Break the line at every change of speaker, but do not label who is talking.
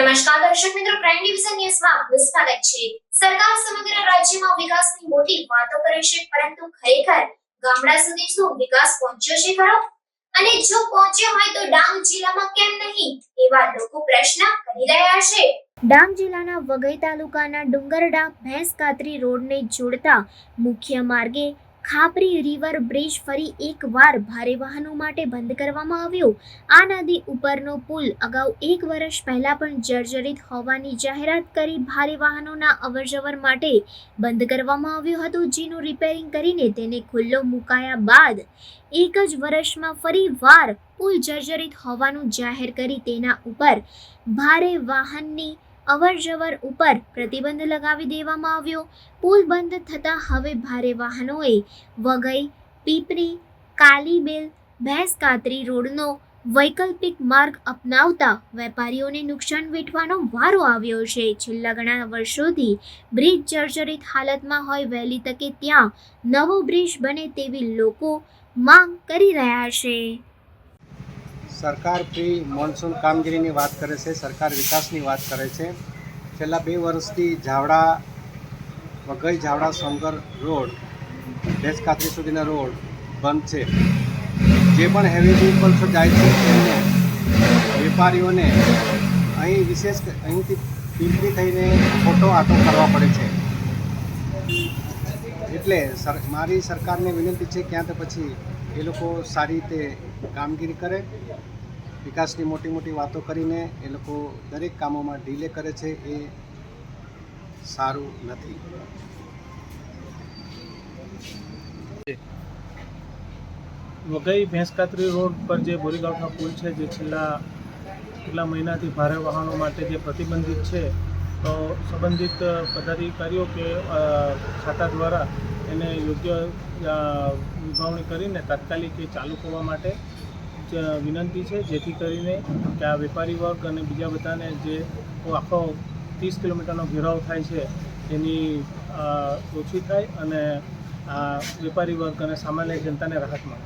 નમસ્કાર દર્શક મિત્રો પ્રાઇમ ડિવિઝન ન્યૂઝમાં આપનું સ્વાગત છે. સરકાર સમગ્ર રાજ્યમાં વિકાસની મોટી વાતો કરે છે, પરંતુ ખરેખર ગામડા સુધી શું વિકાસ પહોંચ્યો છે ખરો? અને જો પહોંચ્યો હોય તો ડાંગ જિલ્લામાં કેમ નહીં? એવા લોકો પ્રશ્ન કરી રહ્યા છે. ડાંગ જિલ્લાના વઘઈ તાલુકાના ડુંગરડા ભેંસ કાતરી રોડને જોડતા મુખ્ય માર્ગે ખાપરી રિવર બ્રિજ ફરી એકવાર ભારે વાહનો માટે બંધ કરવામાં આવ્યો. આ નદી ઉપરનો પુલ અગાઉ એક વર્ષ પહેલા પણ જર્જરિત હોવાની જાહેરાત કરી ભારે વાહનોના અવરજવર માટે બંધ કરવામાં આવ્યો હતો, જેનું રિપેરિંગ કરીને તેને ખુલ્લો મુકાયા બાદ એક જ વર્ષમાં ફરી વાર પુલ જર્જરિત હોવાનું જાહેર કરી તેના ઉપર ભારે વાહનની અવરજવર ઉપર પ્રતિબંધ લગાવી દેવામાં આવ્યો. પુલ બંધ થતાં હવે ભારે વાહનોએ વઘઈ, પીપરી કાલીબેલ ભેંસ કાતરી રોડનો વૈકલ્પિક માર્ગ અપનાવતા વેપારીઓને નુકસાન વેઠવાનો વારો આવ્યો છે. છેલ્લા ઘણા વર્ષોથી બ્રિજ જર્જરિત હાલતમાં હોય વહેલી તકે ત્યાં નવો બ્રિજ બને તેવી લોકો માંગ કરી રહ્યા છે.
સરકાર પ્રી મોન્સૂન કામગીરીની વાત કરે છે, સરકાર વિકાસની વાત કરે છે. છેલ્લા બે વર્ષથી ઝાવડા, વઘઈ ઝાવડા સોંગર રોડ કાતરી સુધીના રોડ બંધ છે. જે પણ હેવી વ્હીકલ્સો જાય છે, તેમને વેપારીઓને અહીં વિશેષ અહીંથી પીપળી થઈને ખોટો આટો કરવા પડે છે. એટલે સર, મારી સરકારને વિનંતી છે, ક્યાં તો પછી એ લોકો સારી રીતે કામગીરી કરે, વિકાસની મોટી મોટી વાતો કરીને એ લોકો દરેક કામોમાં ડીલે કરે છે એ સારું નથી.
વઘઈ ભેંસકાતરી રોડ પર જે બોરીગાંવનો પુલ છે, જે છેલ્લા કેટલા મહિનાથી ભારે વાહનો માટે જે પ્રતિબંધિત છે, તો સંબંધિત પદાધિકારીઓ કે ખાતા દ્વારા એને યોગ્ય વિભાવણી કરીને તાત્કાલિક એ ચાલુ કરવા માટે વિનંતી છે, જેથી કરીને કે આ વેપારી વર્ગ અને બીજા બધાને જે આખો ત્રીસ કિલોમીટરનો ઘેરાવ થાય છે, એની ઓછી થાય અને આ વેપારી વર્ગ અને સામાન્ય જનતાને રાહત મળે.